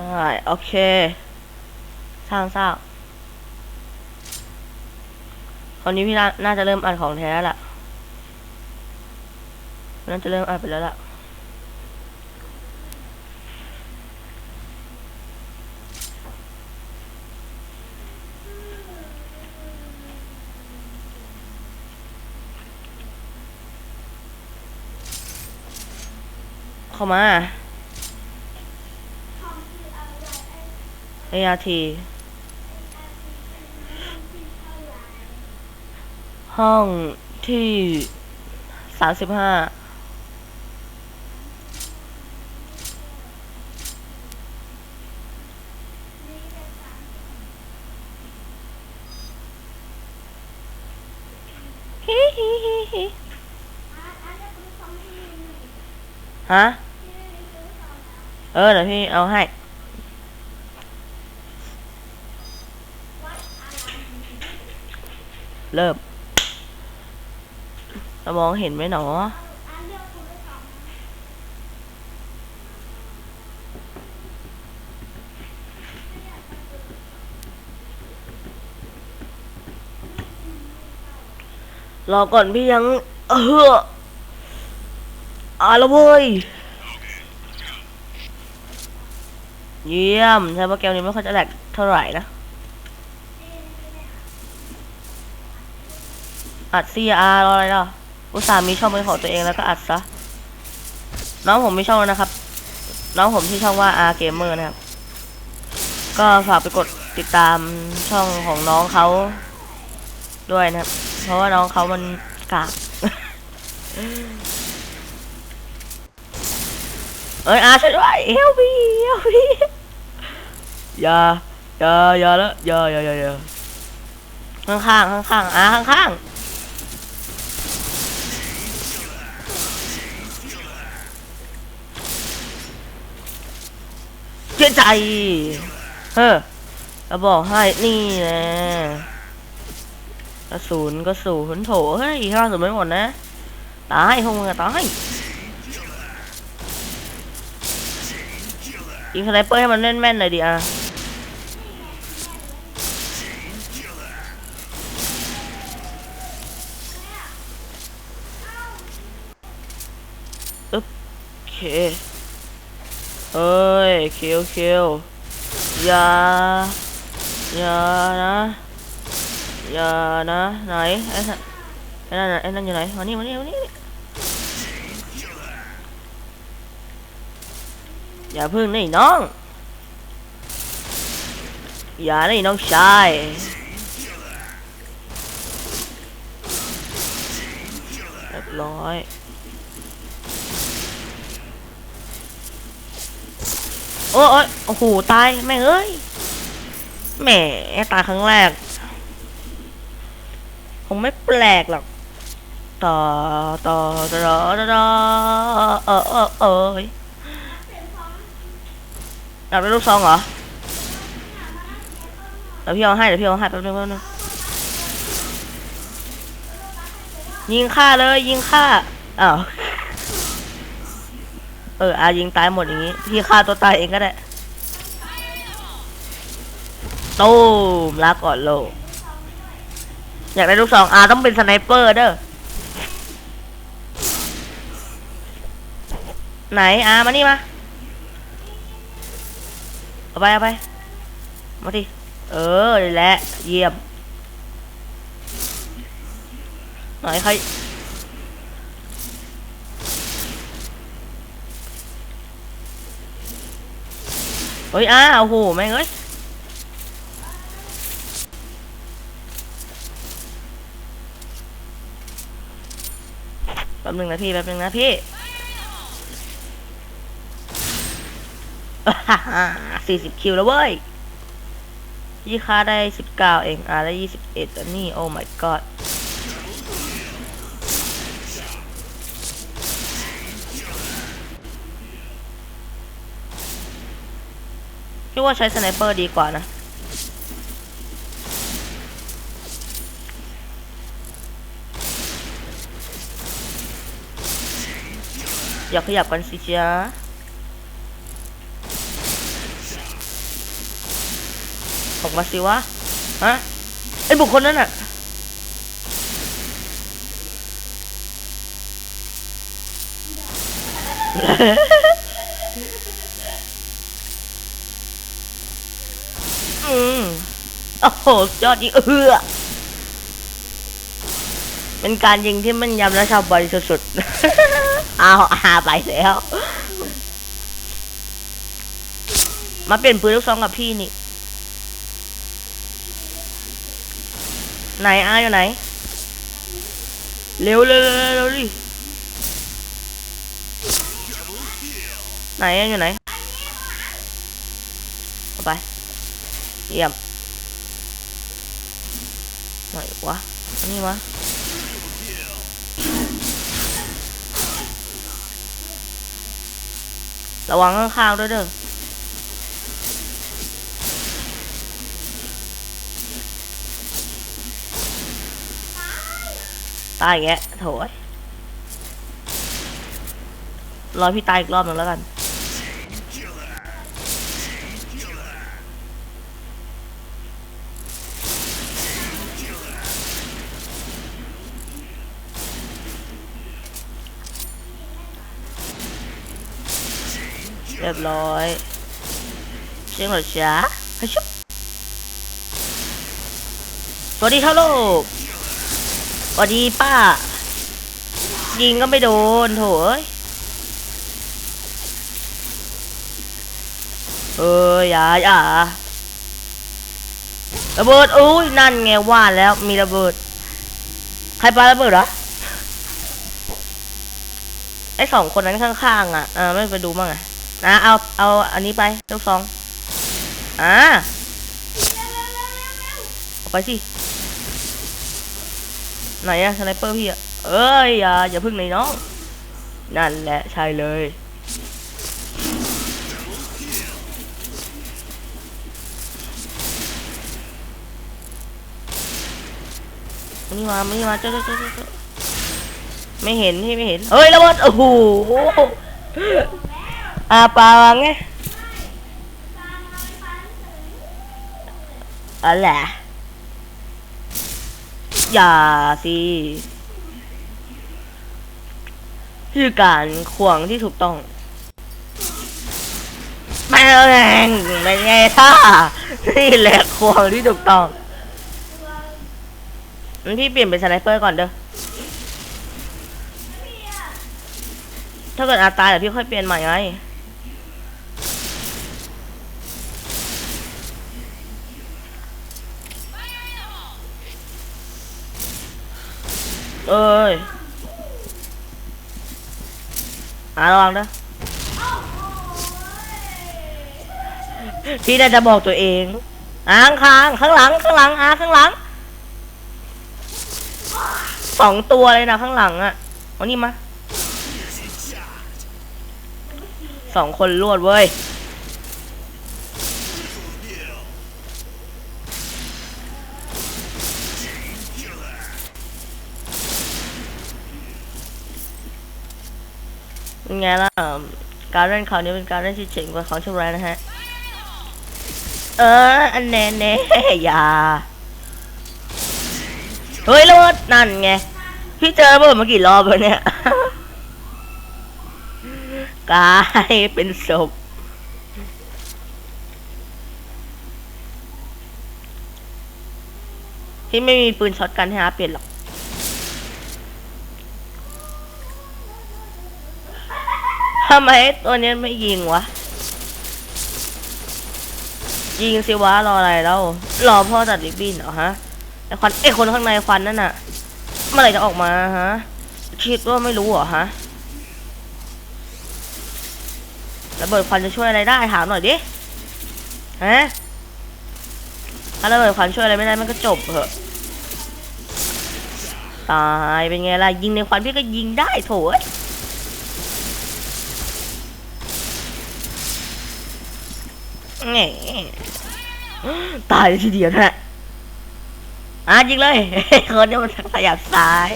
ช่โอเค สร้างสร้างคราวนี้พี่น่าน่าจะเริ่มอ่านของแท้แล้วล่ะน่าจะเริ่มอ่านไปแล้วล่ะเข้ามา ART ห้องที่สามสิบห้าฮิฮิฮิฮิฮะเออเดี๋ยวพี่เอาให้ เริ่มเรามองเห็นไหมหนอรอก่อนพี่ยังเอออ่าล้วเว้ย เยี่ยม ใช่โปรแกรมนี้ไม่ค่อยจะแหลกเท่าไหร่นะ อัด CR รออะไรล่ะอุตส่าห์มีช่องเป็นของตัวเองแล้วก็อัดซะน้องผมมีช่องแล้วนะครับ น้องผมที่ช่องว่า R Gamer นะครับ ก็ฝากไปกดติดตามช่องของน้องเขาด้วยนะครับ เพราะว่าน้องเขามันกากเอ้ยอาช่วยด้วยเฮลพีเฮลพีอย่าอย่าอย่าแล้วอย่าอย่าอย่าอย่าข้างข้างข้างข้างอาข้างข้าง ชื่อใจเฮ้อเราบอกให้นี่แหละกระสุนกระสุนโถเฮ้ยกระสุนไม่หมดนะตายพวกมึงอะตายยิงสไนเปอร์ให้มันแม่นๆหน่อยดิอะอึ๊บโอเค เอ้ยคิวคิวอย่าอย่านะอย่านะไหนไอ้นั่นไอ้นั่นไอ้นั่นอยู่ไหนมานี่มานี่มานี่อย่าพึ่งนี่น้อง อย่านี่น้องชายเรียบร้อย โอ้ยโอ้โห ตาย แม่เอ้ย แหม ตายครั้งแรก คงไม่แปลกหรอกต่อต่อ ต่อ ต่อ ต่อเออเออเอออยากได้ลูกซองเหรอ เดี๋ยวพี่เอาให้ เดี๋ยวพี่เอาให้แป๊บนึงแป๊บนึงยิงฆ่าเลย ยิงฆ่าอ้าว เอออายิงตายหมดอย่างงี้ พี่ฆ่าตัวตายเองก็ได้ตูมลาก่อนโลก อยากได้ลูกซองอาต้องเป็นสไนเปอร์เด้อไหนอามานี่มาเอาไปเอาไปมาดิเออแหละเยี่ยมหน่อยใคร เฮ้ย อ้าโอ้โห แม่งเอ้ย แป๊บนึงนะพี่ แป๊บนึงนะพี่สี่สิบคิวแล้วเว้ยยี่ค่าได้สิบเก้าเอง อ่าได้ยี่สิบเอ็ดอันนี้ โอ้ my god คิดว่าใช้สไนเปอร์ดีกว่านะ อยากขยับกันสิจ้าออกมาสิวะ ฮะ ไอ้บุคคลนั้นน่ะ อืม โอ้โหยอดยิงเอือเป็นการยิงที่แมันยำและชาวบอยสุดๆ เอาอาไปแล้ว มาเปลี่ยนปืนลูกซองกับพี่นี่ ไหนอาอยู่ไหน เร็วเร็วเร็วเร็วดิไหนอาอยู่ไหนเอาไป เยี่ยม ไหนวะนนี่วะ ระวังข้างๆด้วยเด้อตายแกะโถยรอพี่ตายอีกรอบหนึ่งแล้วกัน เรียบร้อย เชียงหรอจ๊ะฮัชุบสวัสดีครับลูกสวัสดีป้า ยิงก็ไม่โดนโถเอ้ยเอออย่าอย่าระเบิดอุ้ยนั่นไงว่าแล้วมีระเบิด ใครปาระเบิดเหรอไอสองคนนั้นข้างๆอะอ่าไม่ไปดูมั้งอะ นะเอาเอาอันนี้ไปลูกซองอ่าเอาไปสิไหนอะสไนเปอร์พี่อะเอ้ยอย่าอย่าพึ่งเลยน้องนั่นแหละใช่เลยนี่มามานี่มาเจ้าจ้าเจ้าเจ้าเจ้าไม่เห็นพี่ไม่เห็นเฮ้ยระเบิดโอ้โห อาปาวางไงอะไรอย่าสิคือการขวงที่ถูกต้องแม่งเป็นไงท่านี่แหละขวงที่ถูกต้องพี่เปลี่ยนเป็นสไนเปอร์ก่อนเด้อ ถ้าเกิดอาตายเดี๋ยวพี่ค่อยเปลี่ยนใหม่ไง เอ้ยอาระวังนะพี่น่าจะบอกตัวเองอ่างข้างข้างหลังข้างหลังอาข้างหลังสองตัวเลยนะข้างหลังอะเอานี่มาสองคนรวดเว้ย เป็นไงล่ะการเล่นครานี้เป็นการเล่นที่เจ๋งกว่าของชั่วร้ายนะฮะ เออ อันแน่แน่อย่า เฮ้ยระเบิดนั่นไง พี่เจอระเบิดมากี่รอบแล้วเนี่ยกลายเป็นศพพี่ไม่มีปืนช็อตกันให้อาเปลี่ยนหรอก ทำไมตัวนี้ไม่ยิงวะ ยิงสิวะรออะไรแล้ว รอพ่อตัดริบบิ้นเหรอฮะไอควันไอคนข้างในควันนั่นน่ะ เมื่อไหร่จะออกมาฮะ คิดว่าไม่รู้เหรอฮะระเบิดควันจะช่วยอะไรได้ถามหน่อยดิ ฮะ ถ้าระเบิดควันช่วยอะไรไม่ได้มันก็จบเหอะตายเป็นไงล่ะยิงในควันพี่ก็ยิงได้โถ่เอ้ยแหม ตายทีเดียวนะอะยิงเลยคนนี้มันขยับซ้าย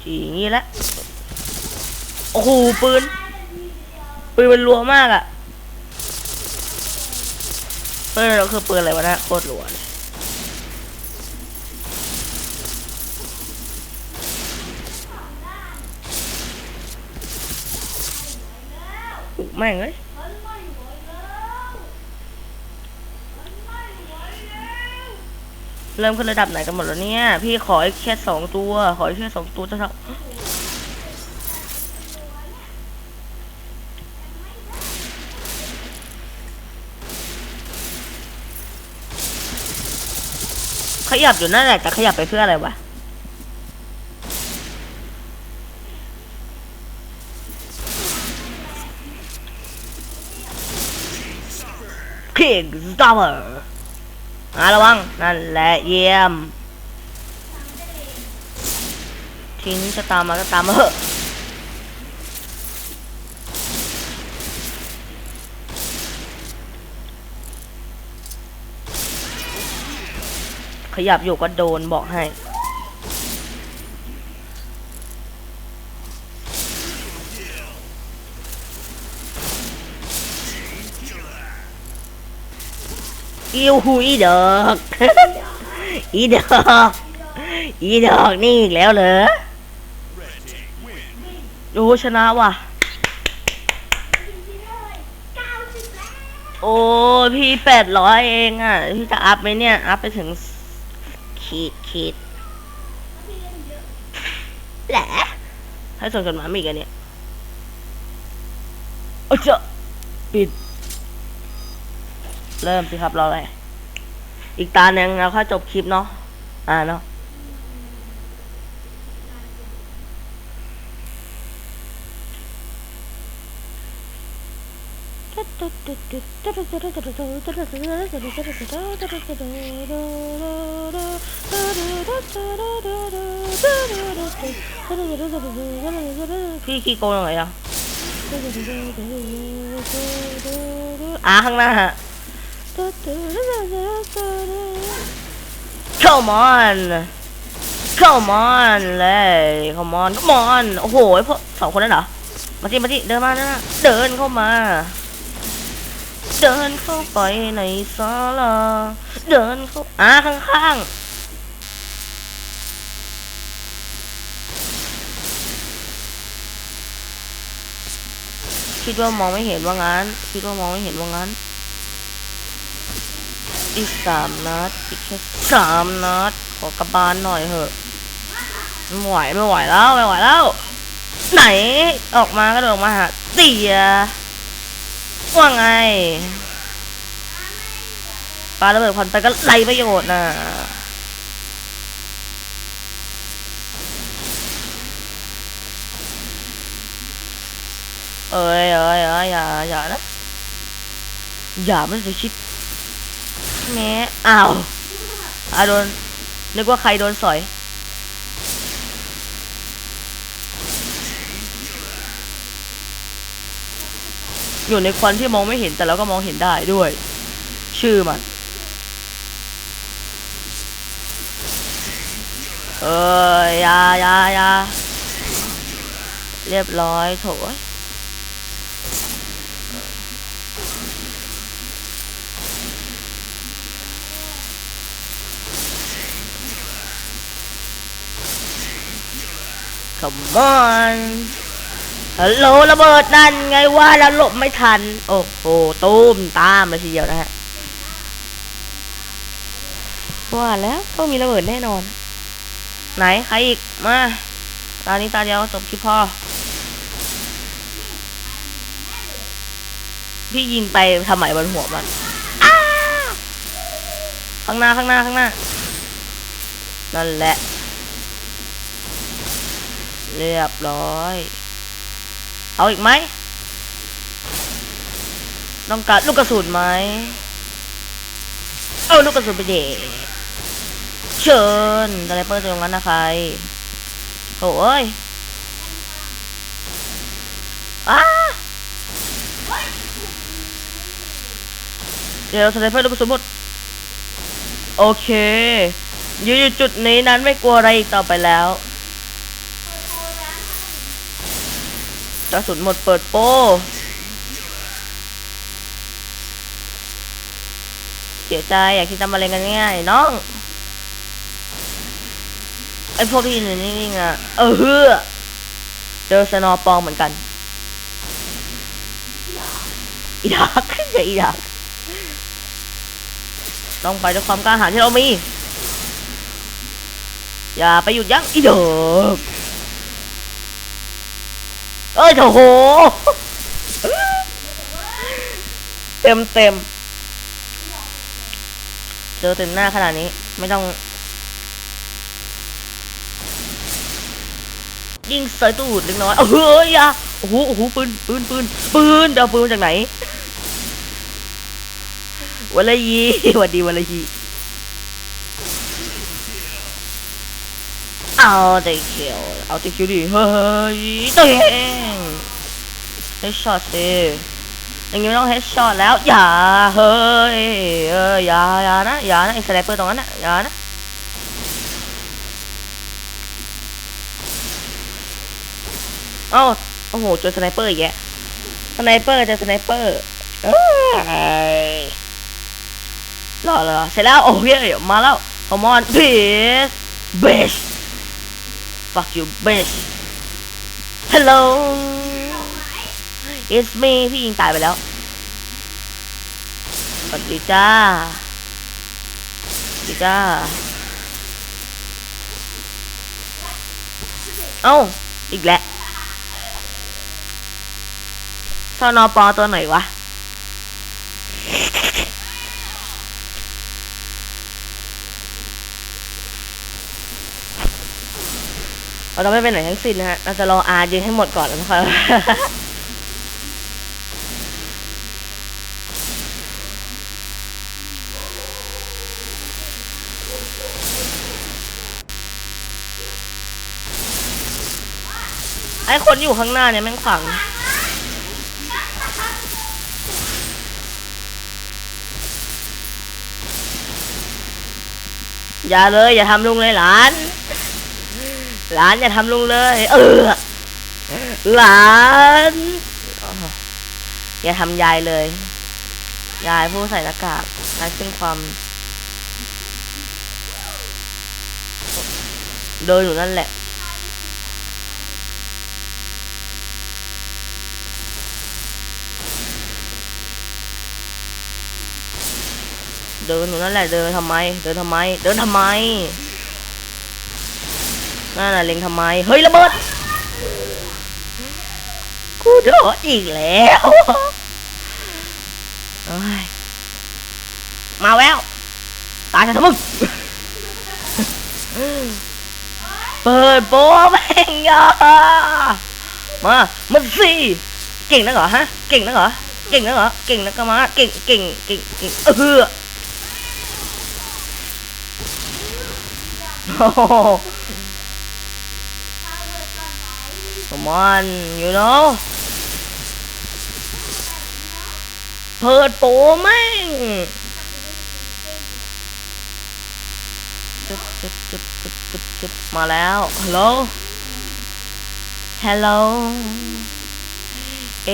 ทีงี้ละ โอ้โห ปืน ปืนมันรัวมากอะปืนเราคือปืนอะไรวะนะโคตรรัวเลย แม่งเอ้ยเริ่มขึ้นระดับไหนกันหมดแล้วเนี่ย พี่ขออีกแค่สองตัว ขออีกแค่สองตัวจะทำขยับอยู่นั่นแหละแต่ขยับไปเพื่ออะไรวะ คิงสตาร์เวอร์อ่าระวัง นั่นแหละเยี่ยม ทิ้งจะตามมาก็ตามมาเถอะขยับอยู่ก็โดนบอกให้ อิวหูอีดอก อีดอก อีดอกนี่อีกแล้วเหรอโอ้ชนะว่ะ โอ้พี่แปดร้อยเองอะ พี่จะอัพไหมเนี่ย อัพไปถึงขีดขีดแหละให้ส่งจดหมายมาอีกอันเนี่ยโอ้เจ้าปิด เริ่มสิครับรออะไรอีกตาหนึ่งเราค่อยจบคลิปเนาะอ่าเนาะพี่ขี้โกงยังไงอะอ่าข้างหน้าฮะ Come on Come on เลย Come on Come on โอ้โหไอ้พวกสองคนนั้นเหรอ มาที่มาที่เดินมานะเดินเข้ามา เดินเข้าไปในศาลาเดินเข้าอ่าข้างๆคิดว่ามองไม่เห็นว่างั้น คิดว่ามองไม่เห็นว่างั้น อีกสามนัดอีกแค่สามนัดขอกระบาลหน่อยเถอะไม่ไหวไม่ไหวแล้วไม่ไหวแล้ว ไหนออกมาก็เดินออกมาหาเตียว่าไงปาระเบิดควันไปก็ไรประโยชน์นะเอ้ยเอ้ยเอ้ยอย่าอย่านะอย่าไมันจะคิด แม่อ้าวอาโดน นึกว่าใครโดนสอย อยู่ในควันที่มองไม่เห็นแต่เราก็มองเห็นได้ด้วย ชื่อมัน เอ้ยอยายายาเรียบร้อยโถ ยขมอนฮัลโหลระเบิดนั่นไงว่าแล้วหลบไม่ทัน โอ้โหตูมตามเลยทีเดียวนะฮะว่าแล้วต้องมีระเบิดแน่นอน ไหนใครอีกมาตานี้ตาเดียวจบคลิปพอพี่ยิงไปทำไมบนหัวมันอ้าข้างหน้าข้างหน้าข้างหน้านั่นแหละ เรียบร้อย เอาอีกไหม ต้องการลูกกระสุนไหม เอาลูกกระสุนไปเด็เชิญสไนเปอร์ตรงนั้นนะใครโอ้ยอ้าเดี๋ยวสไนเปอร์ลูกกระสุนหมด โอเค อยู่จุดนี้นั้นไม่กลัวอะไรอีกต่อไปแล้ว กระสุนหมดเปิดโปเสียใจอยากคิดทำอะไรกันง่ายน้องไอพวกที่อยู่นิ่งๆอะ เออเจอสนอปองเหมือนกันอีดักอย่าอีดากต้องไปด้วยความกล้าหาญที่เรามี อย่าไปหยุดยั้งอีเด็ก เอ้ยโถโห เต็มเต็มเจอเต็มหน้าขนาดนี้ ไม่ต้อง ยิงใส่ตูดเล็กน้อยเฮ้ยอะโอ้โหโอ้โหปืนปืนปืนปืนเดาปืนมาจากไหนวันละยีวัดดีวันละยี เอาต่เขียวเอาต่เขียวดิเฮ้ยตัวเองเฮดช็อตสิอย่างงี้ไม่ต้องเฮดช็อตแล้วอย่าเฮ้ยเอออย่าอย่านะอย่านะไอ้สไนเปอร์ตรงนั้นนะอย่านะเอ้าโอ้โหเจอสไนเปอร์อีกแกสไนเปอร์เจอสไนเปอร์เอ้ยรอรอเสร็จแล้วโอเคมาแล้ว come on bitch bitch fuck you bitch hello it's me พี่ยิงตายไปแล้วสวัสดีจ้าสวัสดีจ้า เอ้า อีกแล้วสนอปอตัวไหนวะ เราจะไม่ไปไหนทั้งสิ้นนะฮะ เราจะรออายิงให้หมดก่อนแล้วนะครับไอ้คนอยู่ข้างหน้าเนี่ยแม่งขวางอย่าเลย อย่าทำลุงเลยหลาน หลานอย่าทำลุงเลย เออ หลานอย่าทำยายเลย ยายผู้ใส่หน้ากากไร้ซึ่งความเดินอยู่นั่นแหละเดินอยู่นั่นแหละเดินทำไม เดินทำไม เดินทำไม นั่นน่ะเล็งทำไม เฮ้ยระเบิด กูโดนอีกแล้วมาแล้ว ตายกันทั้งมึงเปิดโป๊แม่งยามามันสิเก่งนักเหรอฮะ เก่งนักเหรอ เก่งนักเหรอ เก่งนักก็มา เก่ง เก่ง เก่ง เก่ง เออ Oh. Come on, you know. เปิดโปแม่งจึ๊บจึ๊บจึ๊บจึ๊บจึ๊บจึ๊บมาแล้ว Hello Hello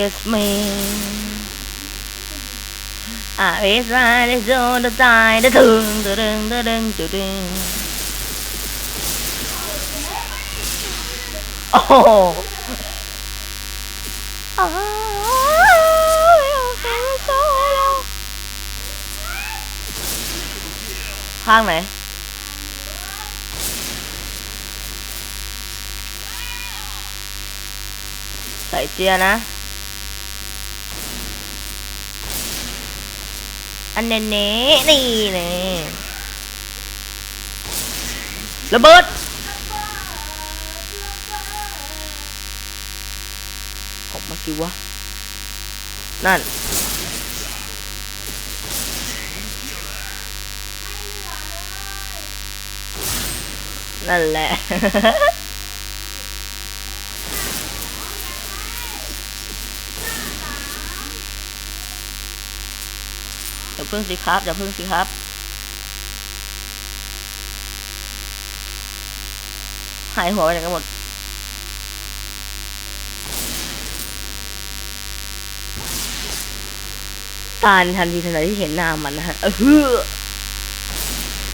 It's me I is right is on the side ดึงดึงดึงดึงดึง โอ้โหข้างไหน ใส่เจียนะ อันเนเน่นี่เน่ระเบิดออกมา สิวะ นั่น นั่นแหละ อย่าพึ่งสิครับ อย่าพึ่งสิครับหายหัวไปไหนกันหมด ตายในทันทีทันใดที่เห็นหน้ามันนะฮะเฮือ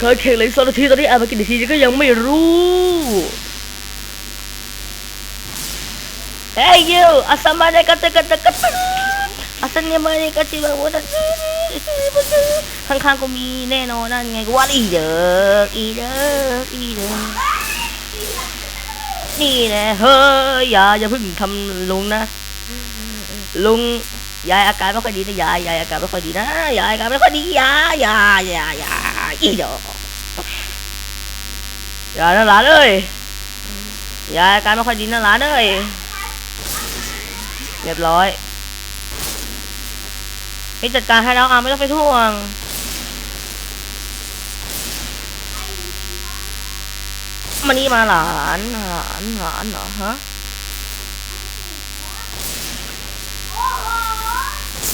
ก็แข่งเลยสองนาทีตอนนี้อามากี่นาทีก็ยังไม่รู้เฮ้ยยูอาสมาเดกัตกัตกัตอาสัญญามาเดกัติบะวันข้างๆก็มีแน่นอนนั่นไงกูว่าอีเด้ออีเด้ออีเด้อนี่แน่เฮ้ยอย่าอย่าเพิ่งทำลุงนะลุง ยายอาการไม่ค่อยดีนะยายยายอาการไม่ค่อยดีนะยายอาการไม่ค่อยดียายยายยายยายอีเด้อย่านะหลานเอ้ยยายอาการไม่ค่อยดีนะหลานเอ้ยเรียบร้อยนี่จัดการให้แล้วอะไม่ต้องไปท่วงมานี่มาหลานหลานหลานเหรอฮะ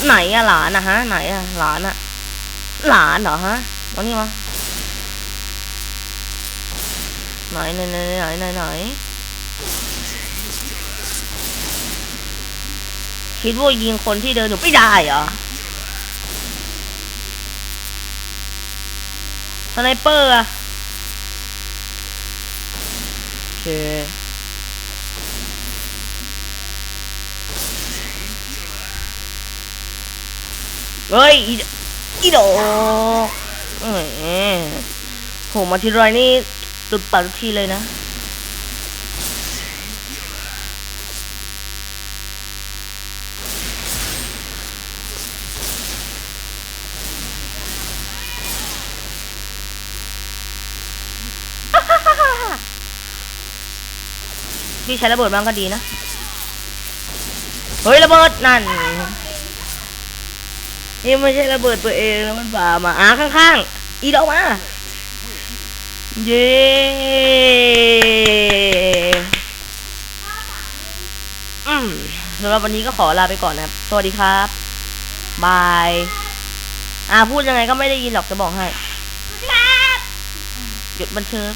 ไหนอะหลานอะฮะ ไหนอะหลานอะหลานเหรอฮะมานี่มาไหนไหนไหนไหนไหนไหนคิดว่ายิงคนที่เดินอยู่ไม่ได้เหรอสไนเปอร์อะโอเค เฮ้ยอีดอีโดอ้ยโหมาทีไรนี่ตุดปากทุกทีเลยนะพี่ใช้ระเบิดบ้างก็ดีนะ เฮ้ย ระเบิด นั่น นี่ไม่ใช่ระเบิดตัวเองนะมันป่ามาอ่าข้างๆ อีดออกมา เย้อืมสำหรับวันนี้ก็ขอลาไปก่อนนะครับ สวัสดีครับ บาย อ่าพูดยังไงก็ไม่ได้ยินหรอกจะบอกให้หยุดบันเทิง